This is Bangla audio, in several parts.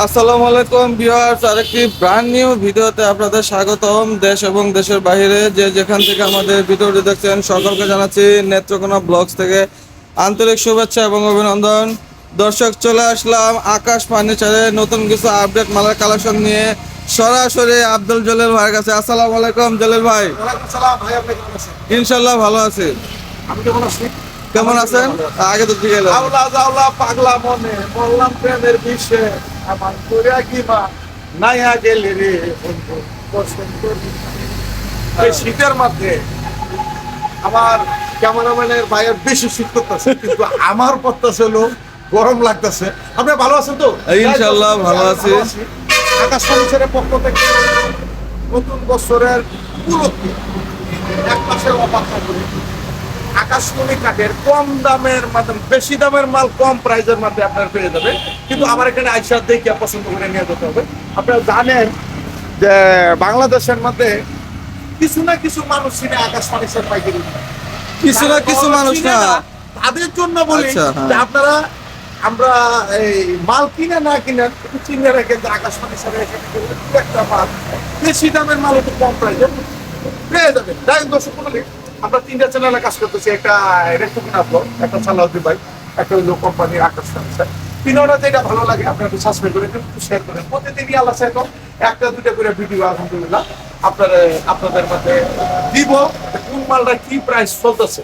আসসালামু আলাইকুম ভিউয়ার্স আরেকটি ব্র্যান্ড নিউ ভিডিওতে আপনাদের স্বাগতম। দেশ এবং দেশের বাইরে যে যেখান থেকে আমাদের ভিডিওটি দেখছেন সকলকে জানাচ্ছি নেত্রকোনা ব্লগস থেকে আন্তরিক শুভেচ্ছা এবং অভিনন্দন। দর্শক চলে আসলাম আকাশ ফার্নিচারে নতুন কিছু আপডেট মালার কালেকশন নিয়ে। সরাসরি আব্দুল জলিল ভাইয়ের কাছে। আসসালামু আলাইকুম জলিল ভাই। ওয়ালাইকুম সালাম ভাই আপনি কেমন আছেন? ইনশাল্লাহ ভালো আছি। কেমন আছি? কেমন আছেন? আগে তো জাউলা পাগলা মনে বললাম প্রেমের বিষে। আমার করিয়া কি মা নাইয়া গেলে রে বন্ধু এই শীতের মধ্যে আমার ক্যামেরাম্যানের ভাইয়ের বেশি শীত করতেছে কিন্তু আমার পড়তেছে হলো গরম লাগতেছে। আপনি ভালো আছেন তো? ইনশাআল্লাহ ভালো আছি। আকাশ ফার্নিচারের পক্ষ থেকে নতুন বছরের উপলক্ষে এক মাসের অপেক্ষা করি। আকাশমণি কাঠের কম দামের মাধ্যমে বেশি দামের মাল কম প্রাইজের মধ্যে আপনার পেয়ে যাবে কিন্তু আমার এখানে আইসা দেখে পছন্দ করে নিয়ে যেতে হবে। আপনারা জানেন যে বাংলাদেশের মধ্যে কিছু না কিছু মানুষ চিনে আকাশ ফার্নিচার পাইকারি কিছু না কিছু মানুষ না। তাদের জন্য বলি আচ্ছা, হ্যাঁ। যে আপনারা আমরা এই মাল কিনে না কিনে চিনে রেখে যে আকাশ ফার্নিচারে এখানে একটা মাল বেশি দামের মাল একটু কম প্রাইজে পেয়ে যাবেন। দেখেন দর্শক আমরা তিনটা চ্যানেলে কাজ করতেছি। একটা রেস্টুরেন্ট আপলো একটা সালাউদ্দিন ভাই একটা হইল কোম্পানি আকাশ তিনটা যেটা ভালো লাগে আপনারা একটু সাবস্ক্রাইব করে একটু শেয়ার করেন প্রতিদিনই আল্লাহ চাইতো একটা দুটা করে ভিডিও আলহামদুলিল্লাহ আপনারা আপনাদের মধ্যে দিব। কোন মালটা কি প্রাইস চলতেছে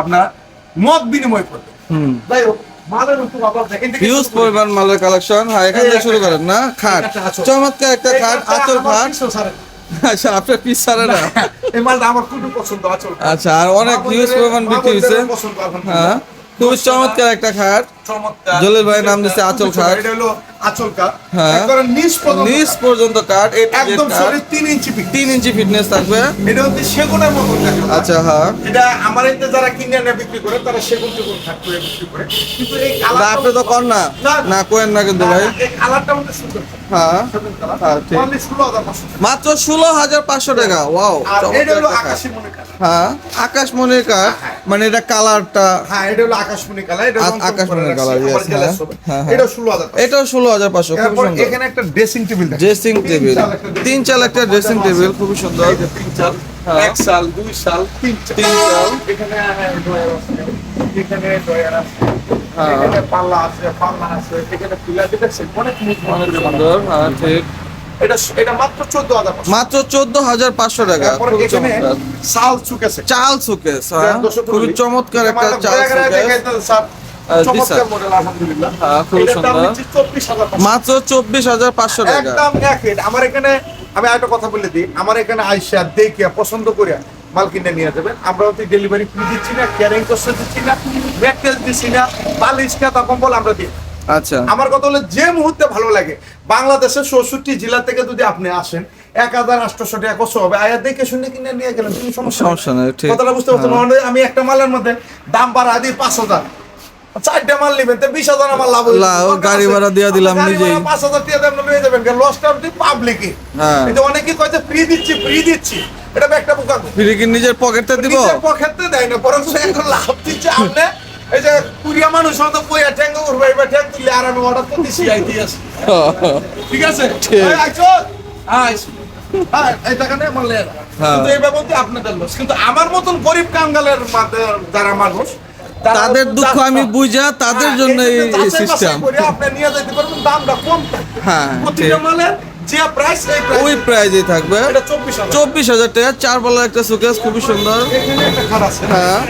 আপনারা মত বিনিময় করবেন। যাই হোক মালের হিউজ পরিমাণ মালের কালেকশন হ্যাঁ এখান থেকে শুরু করেন না? খাট। চমৎকার একটা খাট আচল খাট। আচ্ছা আপনার পিস ছাড়ে না। এই মালটা আমার খুব পছন্দ আছে আচ্ছা আর অনেক মা হিউজ পরিমাণ বিক্রি হয়েছে। হ্যাঁ খুবই চমৎকার একটা খাট। চমৎকার। জলিল ভাইয়ের নাম দিচ্ছে আচল খাট। এটা হলো আঁচল কাঠ হ্যাঁ। নিচ পর্যন্ত নিচ পর্যন্ত এই একদম শরীর ইঞ্চি ইঞ্চি ফিটনেস থাকবে। এটা হচ্ছে সেগুনের মতো আচ্ছা হ্যাঁ। এটা আমার এতে যারা কিনে এনে বিক্রি করে তারা সেগুন টেগুন বিক্রি করে। কিন্তু এই না, আপনি তো কর না। না কোয়েন না কিন্তু ভাই। এই কালারটা সুন্দর। হ্যাঁ হ্যাঁ, ঠিক। মাত্র ষোলো হাজার পাঁচশো টাকা। ওয়াও হ্যাঁ আকাশমণির কাঠ। মানে এটা কালারটা হ্যাঁ এটা হলো আকাশমণি কালার কালার। এটা ষোলো। হাজার। এটাও ষোলো হাজার পাঁচশো খুব সুন্দর। এখানে একটা ড্রেসিং টেবিল ড্রেসিং টেবিল তিন চাল একটা ড্রেসিং টেবিল খুবই সুন্দর। তিন চাল। হ্যাঁ। এক সাল দুই সাল তিন চাল। চাল। এখানে এখানে ড্রয়ার আছে। এখানে পাল্লা আছে পাল্লা আছে। এখানে পিলার দেখেছেন অনেক সুন্দর। হ্যাঁ ঠিক। এটা এটা মাত্র চোদ্দ হাজার পাঁচশো। মাত্র চোদ্দ হাজার পাঁচশো টাকা। এখানে চমৎকার। সাল চাল সুকেস হ্যাঁ। চমৎকার একটা চাল সুকেস চমৎকার মডেল আলহামদুলিল্লাহ। খুবই এটার দাম সুন্দর। মাত্র চব্বিশ হাজার পাঁচশো টাকা। একদম এক আমার এখানে আমি একটা কথা বলে দিই। আমার এখানে আইসা দেখে পছন্দ করে মাল কিনে নিয়ে যাবেন। আমরা হচ্ছে ডেলিভারি ফ্রি দিচ্ছি না ক্যারিং কষ্ট দিচ্ছি না ব্যাকটেজ দিচ্ছি না বালিশ খাতা কম্বল আমরা দিই। আচ্ছা। আমার কথা হলো যে মুহূর্তে ভালো লাগে বাংলাদেশের চৌষট্টি জেলা থেকে যদি আপনি আসেন এক হাজার আটশোশো টাকা কষ্ট হবে। আয়া দেখে শুনে কিনে নিয়ে গেলেন কোনো সমস্যা। সমস্যা নেই কথাটা বুঝতে পারছেন? হ্যাঁ। মানে আমি একটা মালের মধ্যে দাম বাড়া দিই পাঁচ হাজার। চারটে মাল নিবেন তো বিশ হাজার আমার লাভ হইল। গাড়ি ভাড়া দিয়া দিলাম। ভাড়া পাঁচ হাজার দিয়ে আপনি লয়ে যাবেন লসটা আপনি পাবলিকই হ্যাঁ। এই যে অনেকে কয় যে ফ্রি দিচ্ছি ফ্রি দিচ্ছি এটা একটা বোকা ফিরে কি নিজের পকেটে দিব নিজের পকেটে দেয় না বরং সে এখন লাভ দিচ্ছে আপনি এই যে কুড়িয়া মানুষ হয়তো বইয়া ঠ্যাঙ্গ উঠবে এবার ঠ্যাঙ্গ তুললে আর আমি অর্ডার তো দিচ্ছি আই দিয়ে আসি। ঠিক আছে আইসো আইসো হ্যাঁ, এই টাকা নিয়ে আমার হ্যাঁ। কিন্তু এই বাবদে আপনাদের loss। কিন্তু আমার মতন গরিব কাঙ্গালের যারা মানুষ তাদের দুঃখ আমি বুঝা তাদের হ্যাঁ, জন্য এই জন্য বাছাই সিস্টেম আপনি নিয়ে যেতে পারবেন দামটা কম। হ্যাঁ, প্রতিটা। মালের যে প্রাইস ওই থাকবে। চব্বিশ হাজার। টাকা চার বলার একটা সুকেস খুবই সুন্দর। হ্যাঁ।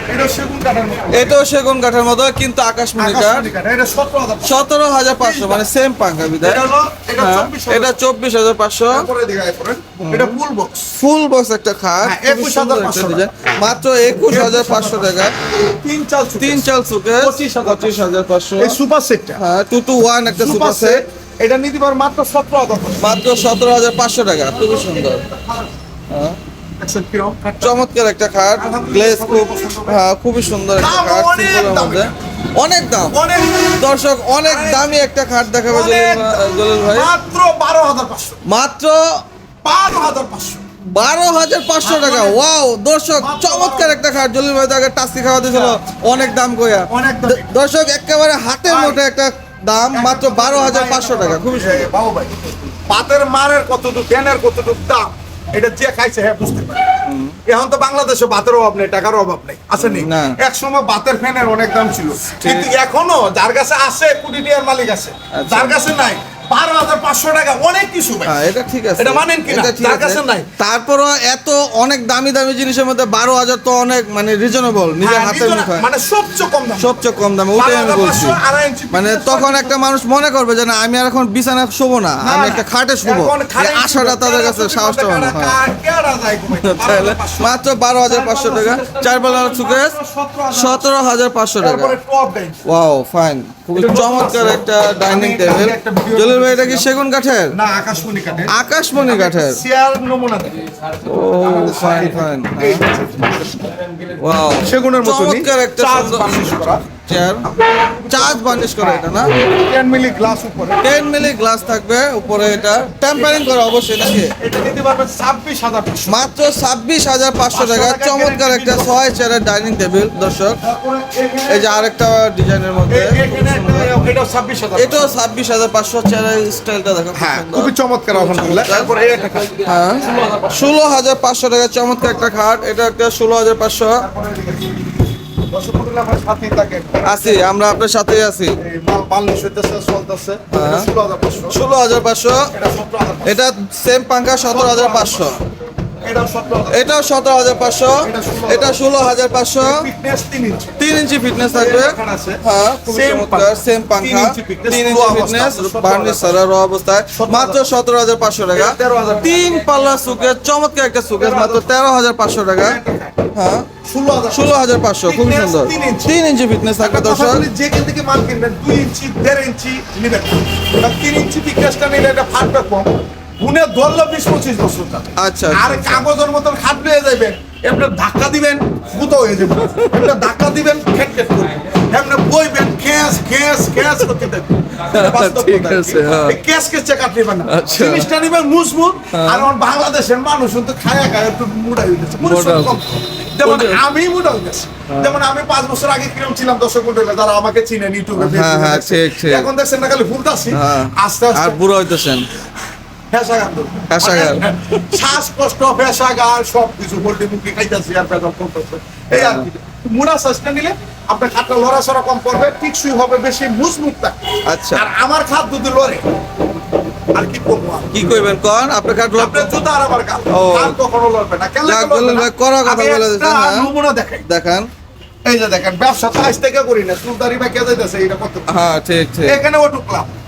এটাও সেগুন কাঠের মতো। কিন্তু আকাশমণি কাঠ। সতেরো হাজার পাঁচশো। মানে সেম পাঙ্খা বিদায় এটা হ্যাঁ, চব্বিশ হাজার। এটা চব্বিশ হাজার পাঁচশো। ফুল বক্স ফুল বক্স একটা খাট। হ্যাঁ, খুবই 21,500 সুন্দর একটা ডিজাইন মাত্র একুশ হাজার পাঁচশো টাকা। তিন চাল। তিন চাল সুকেস 25,500 পঁচিশ। হাজার পাঁচশো। সুপার সেটটা হ্যাঁ টু টু ওয়ান একটা সুপার সেট সেট এটা নিতে পারো মাত্র সতেরো হাজার মাত্র সতেরো হাজার পাঁচশো টাকা খুবই সুন্দর। হ্যাঁ? চমৎকার একটা খাট গ্লেজ খুব হ্যাঁ খুবই সুন্দর একটা খাট সিম্পলের মধ্যে। অনেক দাম। অনেক দর্শক অনেক দামি একটা খাট দেখাবে জলিল ভাই মাত্র বারো হাজার পাঁচশো। মাত্র বারো হাজার পাঁচশো। বারো হাজার পাঁচশো টাকা। ওয়াও দর্শক চমৎকার একটা খাট। জলিল ভাই তো আগে টাস্কি খাওয়া দিয়েছিল অনেক দাম কইয়া। দর্শক একেবারে হাতের মোটে একটা দাম মাত্র বারো হাজার পাঁচশো টাকা খুবই সুন্দর। বাবু ভাই পাতের মারের কতটুকু ফ্যানের কতটুকু দাম এটা যে খাইছে হ্যাঁ বুঝতে পারে এখন তো বাংলাদেশে বাতের অভাব নেই টাকার অভাব নেই আসেনি না। এক সময় বাতের ফ্যানের অনেক দাম ছিল কিন্তু এখনও যার কাছে আছে কোটি টাকার মালিক আছে আচ্ছা। যার কাছে নাই বারো হাজার পাঁচশো টাকা অনেক কিছু হ্যাঁ এটা ঠিক আছে। এটা মানেন কি। কাছে নাই। তারপরও এত অনেক দামি দামি জিনিসের মধ্যে বারো হাজার তো অনেক মানে রিজনেবল নিজের হ্যাঁ, নিজের- মানে সবচেয়ে কম দাম। সবচেয়ে কম দামে ওটাই আমি বলছি। 12,500 আড়াই ইঞ্চি মানে তখন একটা মানুষ মনে করবে যে না আমি আর এখন বিছানা শোবো না আমি একটা খাটে শুবো। আশাটা তাদের কাছে সাহসটা মনে হয়? তাহলে মাত্র বারো হাজার পাঁচশো টাকা। চার সুকেস সতেরো হাজার পাঁচশো। টাকা। ওয়াও ফাইন খুবই চমৎকার একটা ডাইনিং টেবিল জলের ভাই এটা কি সেগুন কাঠের? না আকাশমণি কাঠের। আকাশমণি কাঠের। চেয়ার নমুনা ও ফাইন ফাইন ওয়াও সেগুনের মতো চমৎকার একটা করা চেয়ার চার্জ বার্নিশ করা এটা না? 10 মিলি গ্লাস উপরে। 10 মিলি গ্লাস থাকবে উপরে এটা। টেম্পারিং করা অবশ্যই নাকি? এটা দিতে পারবেন 26500 মাত্র 26500 টাকা। চমৎকার একটা ছয় চেয়ারের ডাইনিং টেবিল দর্শক। এই যে আরেকটা ডিজাইনের মধ্যে। এটাও ছাব্বিশ হাজার পাঁচশো। চেয়ারের স্টাইলটা দেখো হ্যাঁ খুবই চমৎকার হ্যাঁ। ষোলো হাজার পাঁচশো টাকা চমৎকার একটা খাট। এটা একটা 16500 আছি আমরা আপনার সাথেই আছি। হ্যাঁ। এটা 16500 ষোলো হাজার পাঁচশো। এটা 17000 এটা সেম পাঙ্খা সতেরো হাজার পাঁচশো। এটাও সতেরো হাজার। পাঁচশো। এটা ষোলো হাজার। পাঁচশো। ফিটনেস 3 ইঞ্চি তিন ইঞ্চি ফিটনেস থাকবে। হ্যাঁ চমৎকার সেম তিন পাঙ্খা ইঞ্চি তিন ইঞ্চি ফিটনেস বার্নিশ সারা র অবস্থায়। মাত্র সতেরো হাজার পাঁচশো টাকা। তিন পাল্লা সুকেস চমৎকার একটা সুকেস মাত্র তেরো হাজার পাঁচশো টাকা। হ্যাঁ ষোলো হাজার। পাঁচশো Fitness সুন্দর। তিন ইঞ্চি। ফিটনেস থাকবে দর্শক। যেখান থেকে মাল কিনবেন দুই ইঞ্চি দেড় ইঞ্চি নেবেন। তিন ইঞ্চি ফিটনেসটা নিলে এটা ফাটবে কম। গুনে ধরলে বিশ পঁচিশ বছর আচ্ছা আর কাগজের মতন খাট পেয়ে যাবেন এমনি ধাক্কা দিবেন গুতো হয়ে যাবে। এমনি ধাক্কা দিবেন খেট খেট এমনি বইবেন খেস খেস খেস করতে ঠিক আছে, হ্যাঁ। নেবেন না। আচ্ছা। জিনিসটা নিবেন মুজমুত আর আমার বাংলাদেশের মানুষ তো খায়া খায় একটু মুড়া হয়ে। যেমন আমি মুড়া হয়ে যেমন আমি পাঁচ বছর আগে কিরম ছিলাম দর্শক মন্ডলে যারা আমাকে চিনেন ইউটিউবে হ্যাঁ, হ্যাঁ। এখন দেখছেন না খালি ফুলতাছি হ্যাঁ। আস্তে। আর বুড়ো হইতেছেন। ফ্যাসাগার। শ্বাসকষ্ট সব কিছু পোল্ট্রি মুখি খাইতেছি আর পেটল করতেছে এই আর কি। মুড়া শ্বাসটা নিলে আপনার খাটটা লড়াচড়া কম করবে টিকসই হবে বেশি আচ্ছা। আর আমার খাট যদি লড়ে আর কি করব কি কন? আপনার আপনার জুতা আর আমার কখনো লড়বে না। কেন? কথা বলে হ্যাঁ। নমুনা দেখাই। দেখান। এই যে দেখেন ব্যবসা তো আজ থেকে করি না চুলদারি বা কে যাইতেছে এটা হ্যাঁ ঠিক ঠিক। এখানে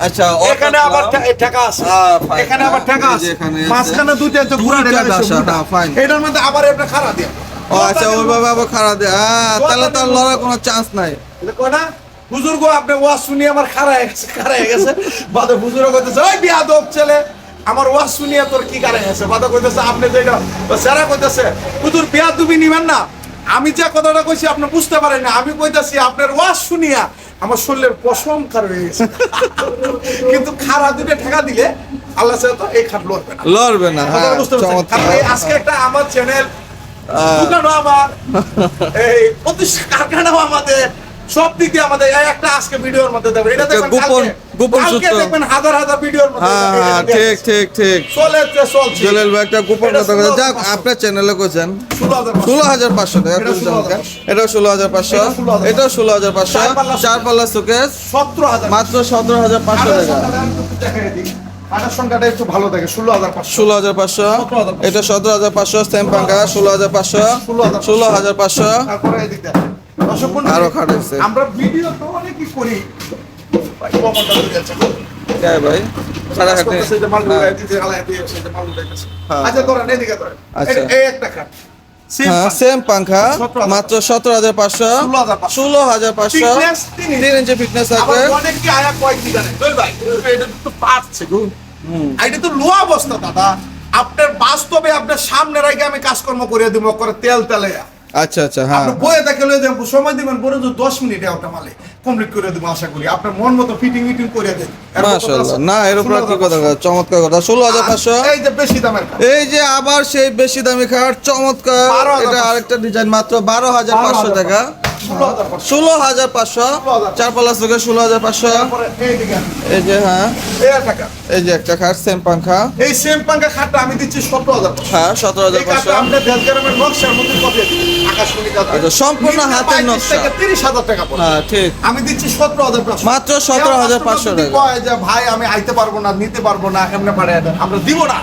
আচ্ছা এখানে আবার ঠেকা আছে। হ্যাঁ, এখানে আবার হ্যাঁ, ঠেকা আছে। এখানে মাঝখানে দুইটা যে ঘুরা ঠেকা আছে। হ্যাঁ, fine। এটার মধ্যে আবার একটা খাড়া দিয়ে। ও আচ্ছা ওইভাবে আবার দেয়। হ্যাঁ তাহলে তার লড়ার কোনো চান্স নাই। কয় না? বুজুর্গ আপনি ওয়াজ শুনি আমার খাড়া হয়ে গেছে খাড়া হয়ে গেছে। বাদে বুজুর্গ কইতেছে ওই বিয়াদব ছেলে আমার ওয়াজ শুনিয়া তোর কি কারে গেছে? বাদে কইতেছে আপনি যেটা সেরা কইতেছে হুজুর বিয়া তুমি নিবেন না। আমি যে কথাটা কইছি আপনি বুঝতে পারেন না আমি কইতাছি আপনার ওয়াজ শুনিয়া আমার শরীরের পশম খার হয়ে গেছে। কিন্তু খাড়া দুটো ঠেকা দিলে আল্লাহ তো এই খাট লড়বে না। লড়বে না হ্যাঁ বুঝতে? চমৎকার। আজকে একটা আমার চ্যানেল দোকানও আমার এই প্রতিষ্ঠা কারখানাও আমাদের সব দিক দিয়ে আমাদের এই একটা আজকে ভিডিওর মধ্যে দেবে এটা গোপন- গোপন সূত্র। দেখবেন হাজার হাজার ভিডিওর মধ্যে হ্যাঁ এটা হ্যাঁ। ঠিক ঠিক ঠিক চলেছে চলছে জলিল ভাই একটা গোপন এটা কথা যাক আপনার চ্যানেলে কোছেন ষোলো হাজার পাঁচশো। টাকা এটা চমৎকার 16,500 এটাও ষোলো হাজার পাঁচশো এটা 16,500 ষোলো হাজার পাঁচশো চার পাল্লা সুকেস সতেরো হাজার মাত্র সতেরো হাজার পাঁচশো টাকা সংখ্যাটা একটু ভালো থাকে ষোলো হাজার পাঁচশো ষোলো হাজার পাঁচশো এটা সতেরো হাজার পাঁচশো সেম পাঙ্কা ষোলো হাজার পাঁচশো 16,500 ষোলো হাজার পাঁচশো আরও আমরা ভিডিও তো অনেকই করি ভাই, একটা। সেম পাঙ্খা মাত্র সতেরো হাজার পাঁচশো। ষোলো হাজার পাঁচশো। তিন ইঞ্চি। ফিটনেস এটা তো লোয়া অবস্থা দাদা। আপনার বাস্তবে আপনার সামনে রেখে আমি কাজকর্ম করে দিব করে তেল তেলে আচ্ছা আচ্ছা হ্যাঁ। বইয়ে দেখে লয়ে সময় দিবেন বলে দশ মিনিটে ওটা মালে। কমপ্লিট করে দেবো আশা করি। আপনার মন মতো ফিটিং মিটিং করে দেন। মাশাআল্লাহ। না এর উপর কি কথা? চমৎকার কথা। ষোলো হাজার পাঁচশো। আর এই যে বেশি দামের এই যে আবার সেই বেশি দামি খাট চমৎকার। 12,500 এটা আরেকটা ডিজাইন মাত্র বারো হাজার পাঁচশো টাকা। ষোলো হাজার পাঁচশো। চার পাল্লা চোখে ষোলো হাজার পাঁচশো। এই যে হ্যাঁ। এই যে একটা খাট সেম পাংখা। এই সেম পাঙ্কা খাটটা আমি দিচ্ছি সতেরো হাজার হ্যাঁ সতেরো হাজার পাঁচশো। আমরা দেড় গ্রামের নকশার মধ্যে সম্পূর্ণ নিচে হাতের 35 নকশা। তিরিশ হাজার টাকা হ্যাঁ ঠিক। আমি দিচ্ছি সতেরো হাজার পাঁচশো। মাত্র 17,500 যদি টাকা। কয় ভাই আমি আইতে পারব না নিতে পারব না এমনি পারে আমরা দিব না।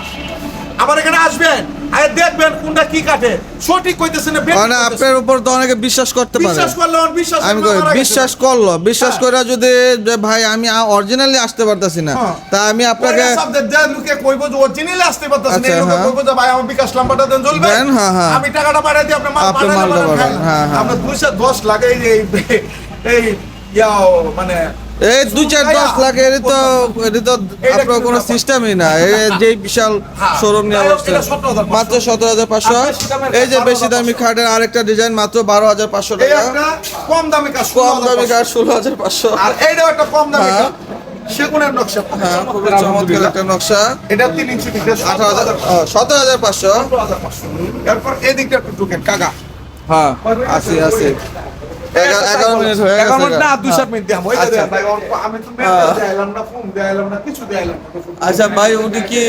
আবার এখানে আসবেন। আরে দেখবেন কোনটা কি কাটে সঠিক কইতেছেন না মানে আপনার উপর তো অনেকে বিশ্বাস করতে পারে বিশ্বাস করলে বিশ্বাস আমি কই বিশ্বাস করল বিশ্বাস হ্যাঁ। করে যদি ভাই আমি অরিজিনালি আসতে পারতাছি না হ্যাঁ। তা আমি আপনাকে কইরা সব যে- যে লোকে কইবো যে original আসতে পারতেছে না, আচ্ছা, লোকে হ্যাঁ। কইবো যে ভাই আমার বিকাশ নাম্বারটা দেন জ্বলবে। দেন, হ্যাঁ, হ্যাঁ। আমি টাকাটা পাঠাই দিই, আপনি মাল খাইলাম। হ্যাঁ, হ্যাঁ। আমরা 210 লাগে এই এই- ইয়াও মানে এই দুই চার দশ লাখ এর তো এটি তো আপনার কোনো সিস্টেমই না। যে বিশাল হ্যাঁ। শোরুম নিয়ে বসছে এটা 17,500 মাত্র সতেরো হাজার পাঁচশো। এই যে বেশি দামি 12,500 খাটের আরেকটা ডিজাইন মাত্র বারো হাজার পাঁচশো টাকা। কম দামি কাজ কম দামি কাঠ ষোলো হাজার পাঁচশো। আর এইটাও একটা কম দামি হ্যাঁ। সেগুনের নকশা। হ্যাঁ খুবই চমৎকার একটা নকশা। এটা তিন ইঞ্চি আঠারো হাজার সতেরো হাজার পাঁচশো। এরপর এদিকটা একটু ঢুকেন কাকা। হ্যাঁ আছি আছি এগারো মিনিট হয়ে আচ্ছা। ভাই, ওর- আমি তো মেসেজ। দিলাম না ফোন দিলাম না কিছু দিলাম না আচ্ছা ভাই উনি কি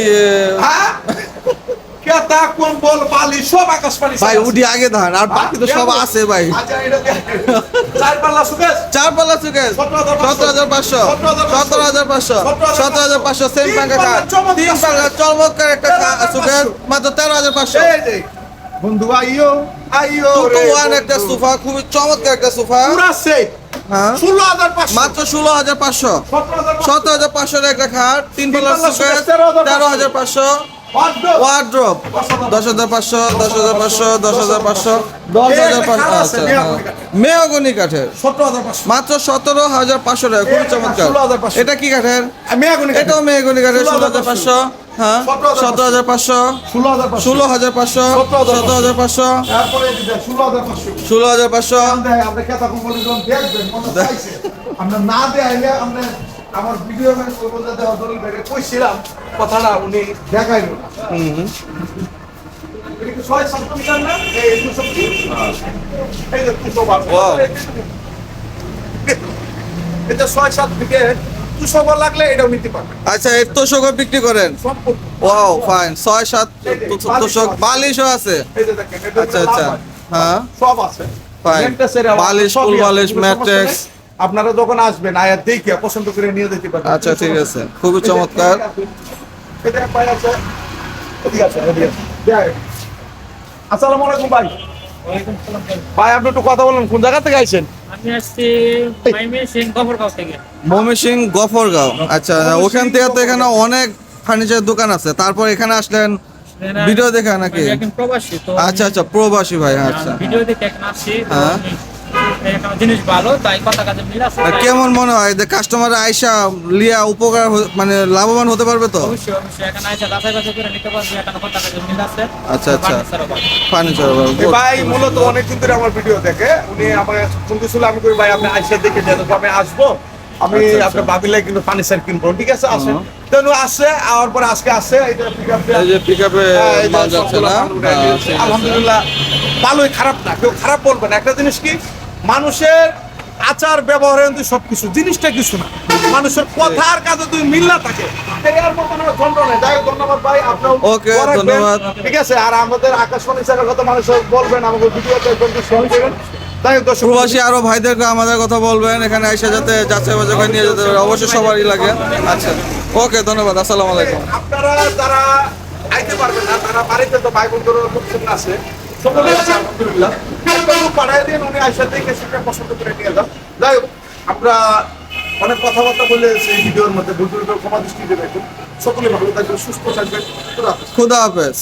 কেতা কম্বল বালি সব আকাশ পানি ভাই উনি আগে ধান আর বাকি তো সব আছে ভাই। এটা দিয়ে- চার পাল্লা সুকেশ। চার পাল্লা চুকেশ সতেরো হাজার পাঁচশো। সতেরো হাজার পাঁচশো। সতেরো হাজার পাঁচশো। সেম পাল্লা কাঠ। চমৎকার তিন পাঙ্কা চমৎকার একটা পাঁচশো। মাত্র তেরো হাজার পাঁচশো। বন্ধু আইও আইও টু ওয়ান একটা সোফা খুবই চমৎকার একটা সোফা। পুরা সেট হ্যাঁ। মাত্র ষোলো হাজার পাঁচশো। সতেরো হাজার একটা খাট তিন তেরো হাজার পাঁচশো। ওয়ার্ড্রপ দশ হাজার পাঁচশো দশ হাজার পাঁচশো। দশ হাজার পাঁচশো। দশ হাজার পাঁচশো। আচ্ছা কাঠের। মেয়গনি মাত্র সতেরো হাজার পাঁচশো। টাকা খুবই চমৎকার। এটা কি কাঠের? এটাও মেহগনি কাঠের ষোলো হাজার পাঁচশো। হ্যাঁ সতেরো হাজার পাঁচশো। ষোলো হাজার পাঁচশো। সতেরো হাজার পাঁচশো। ষোলো হাজার পাঁচশো। আমরা না দেয় আমরা আমার ভিডিও কইছিলাম কথাটা উনি দেখাইল এটা ছয় সাত থেকে আচ্ছা বিক্রি করেন? ফাইন। আচ্ছা, আচ্ছা। হ্যাঁ। ফাইন। আপনারা যখন আসবেন আয়া দেখে পছন্দ করে নিয়ে যেতে পারেন আচ্ছা ঠিক আছে। খুবই চমৎকার। আসসালাম আসসালামু আলাইকুম ভাই। ভাই আপনি একটু কথা বলেন কোন জায়গা থেকে আইছেন? আমি আসছি গফরগাঁও থেকে। গফরগাঁও। আচ্ছা ওখান থেকে তো এখানে অনেক ফার্নিচার দোকান আছে। তারপর এখানে আসলেন ভিডিও দেখা নাকি? প্রবাসী আচ্ছা আচ্ছা প্রবাসী ভাই আচ্ছা। ভিডিও দেখে আসছি। হ্যাঁ। জিনিস ভালো তাই কথা কাজে মিল আছে আর কেমন মনে হয় যে কাস্টমার আইসা লিয়া উপকার মানে লাভবান হতে পারবে তো অবশ্যই অবশ্যই এখানে আইসা যাচাই বাছাই করে নিতে পারবে এখানে কথা কাজে মিল আছে আচ্ছা, আচ্ছা। ফার্নিচার ভাই মূলত অনেকদিন ধরে আমার ভিডিও দেখে উনি আমাকে ফোন আমি কই ভাই আপনি আইসা দেখে দেন আমি আসব আমি আচ্ছা, আচ্ছা। আপনার ভাবিলে কিন্তু ফার্নিচার কিনবো ঠিক আছে আসেন তো উনি আসছে আওয়ার পরে আজকে। এই যে আপে হ্যাঁ, মাল যাচ্ছে না হ্যাঁ, দিয়েছে। ঠিক আছে। আলহামদুলিল্লাহ ভালোই খারাপ না কেউ খারাপ বলবে না একটা জিনিস কি মানুষের আচার ব্যবহারে কিন্তু সবকিছু। জিনিসটা কিছু না। মানুষের কথার কাজে তুমি মিল না থাকে ধন্যবাদ। ঠিক আছে আর আমাদের আকাশবাণী চ্যানেল কথা মানুষ বলবেন আমাকে ভিডিওতে একটু শেয়ার করবেন তাই হোক, দর্শক প্রবাসী আরও ভাইদেরকে আমাদের কথা বলবেন এখানে আইসা যাতে যাচাই করে নিয়ে যেতে পারে। অবশ্যই সবারই লাগে। আচ্ছা ওকে ধন্যবাদ আসসালামু আলাইকুম। আপনারা যারা আইতে পারবেন না তারা বাড়িতে তো ভাই বন্ধুরা লোকজন আছে। সকলে একটা দিন উনি সেটা পছন্দ করে নিয়ে যাই হোক আমরা অনেক কথাবার্তা বলে ভিডিওর মধ্যে সকলে ভালো থাকবেন, সুস্থ থাকবেন। খুদা হাফেজ।